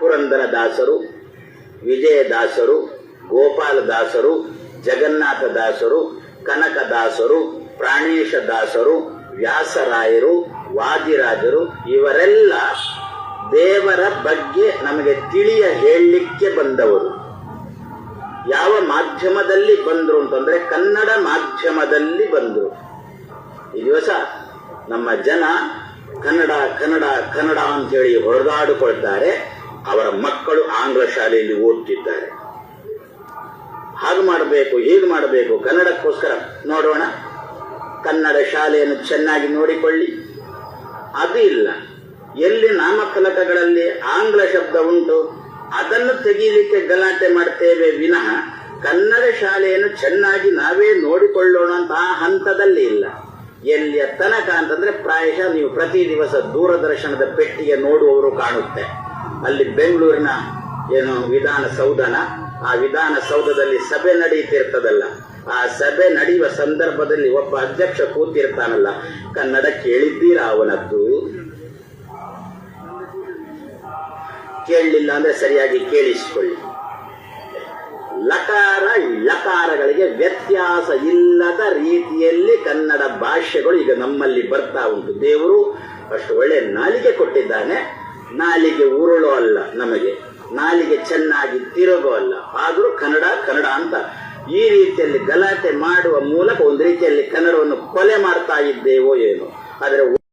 ಪುರಂದರದಾಸರು ವಿಜಯದಾಸರು ಗೋಪಾಲದಾಸರು ಜಗನ್ನಾಥದಾಸರು ಕನಕದಾಸರು ಪ್ರಾಣೇಶದಾಸರು ವ್ಯಾಸರಾಯರು, ವಾದಿರಾಜರು, ಇವರೆಲ್ಲ ದೇವರ ಬಗ್ಗೆ ನಮಗೆ ತಿಳಿಯ ಹೇಳಲಿಕ್ಕೆ ಬಂದವರು. ಯಾವ ಮಾಧ್ಯಮದಲ್ಲಿ ಬಂದರು ಅಂತಂದ್ರೆ ಕನ್ನಡ ಮಾಧ್ಯಮದಲ್ಲಿ ಬಂದರು. ಈ ದಿವಸ ನಮ್ಮ ಜನ ಕನ್ನಡ ಕನ್ನಡ ಕನ್ನಡ ಅಂತೇಳಿ ಹೊಡೆದಾಡಿಕೊಳ್ತಾರೆ ಅವರ ಮಕ್ಕಳು ಆಂಗ್ಲ ಶಾಲೆಯಲ್ಲಿ ಓದ್ತಿದ್ದಾರೆ. ಹಾಗೆ ಮಾಡಬೇಕು, ಹೀಗೆ ಮಾಡಬೇಕು, ಕನ್ನಡಕ್ಕೋಸ್ಕರ ನೋಡೋಣ. ಕನ್ನಡ ಶಾಲೆಯನ್ನು ಚೆನ್ನಾಗಿ ನೋಡಿಕೊಳ್ಳಿ. ಅದು ಇಲ್ಲ. ಎಲ್ಲಿ ನಾಮಫಲಕಗಳಲ್ಲಿ ಆಂಗ್ಲ ಶಬ್ದ ಉಂಟು, ಅದನ್ನು ತೆಗೀಲಿಕ್ಕೆ ಗಲಾಟೆ ಮಾಡ್ತೇವೆ ವಿನಃ ಕನ್ನಡ ಶಾಲೆಯನ್ನು ಚೆನ್ನಾಗಿ ನಾವೇ ನೋಡಿಕೊಳ್ಳೋಣ ಅಂತ ಆ ಹಂತದಲ್ಲಿ ಇಲ್ಲ. ಎಲ್ಲಿಯ ತನಕ ಅಂತಂದ್ರೆ ಪ್ರಾಯಶಃ ನೀವು ಪ್ರತಿ ದಿವಸ ದೂರದರ್ಶನದ ಪೆಟ್ಟಿಗೆ ನೋಡುವವರು ಕಾಣುತ್ತೆ. ಅಲ್ಲಿ ಬೆಂಗಳೂರಿನ ಏನು ವಿಧಾನಸೌಧನ ಆ ವಿಧಾನಸೌಧದಲ್ಲಿ ಸಭೆ ನಡೆಯುತ್ತಿರ್ತದಲ್ಲ. ಆ ಸಭೆ ನಡೆಯುವ ಸಂದರ್ಭದಲ್ಲಿ ಒಬ್ಬ ಅಧ್ಯಕ್ಷ ಕೂತಿರ್ತಾನಲ್ಲ ಕನ್ನಡ ಕೇಳಿದ್ದೀರಾ ಅವನದ್ದು? ಕೇಳಲಿಲ್ಲ ಅಂದ್ರೆ ಸರಿಯಾಗಿ ಕೇಳಿಸಿಕೊಳ್ಳಿ. ಲಕಾರ, ಲಕಾರಗಳಿಗೆ ವ್ಯತ್ಯಾಸ ಇಲ್ಲದ ರೀತಿಯಲ್ಲಿ ಕನ್ನಡ ಭಾಷೆಗಳು ಈಗ ನಮ್ಮಲ್ಲಿ ಬರ್ತಾ ಉಂಟು. ದೇವರು ಅಷ್ಟು ಒಳ್ಳೆ ನಾಲಿಗೆ ಕೊಟ್ಟಿದ್ದಾನೆ. ನಾಲಿಗೆ ಉರುಳು ಅಲ್ಲ ನಮಗೆ. ನಾಲಿಗೆ ಚೆನ್ನಾಗಿ ತಿರುಗೋ ಅಲ್ಲ. ಆದರೂ ಕನ್ನಡ ಕನ್ನಡ ಅಂತ ಈ ರೀತಿಯಲ್ಲಿ ಗಲಾಟೆ ಮಾಡುವ ಮೂಲಕ ಒಂದು ರೀತಿಯಲ್ಲಿ ಕನ್ನಡವನ್ನು ಕೊಲೆ ಮಾಡ್ತಾ ಇದ್ದೇವೋ ಏನೋ. ಆದರೆ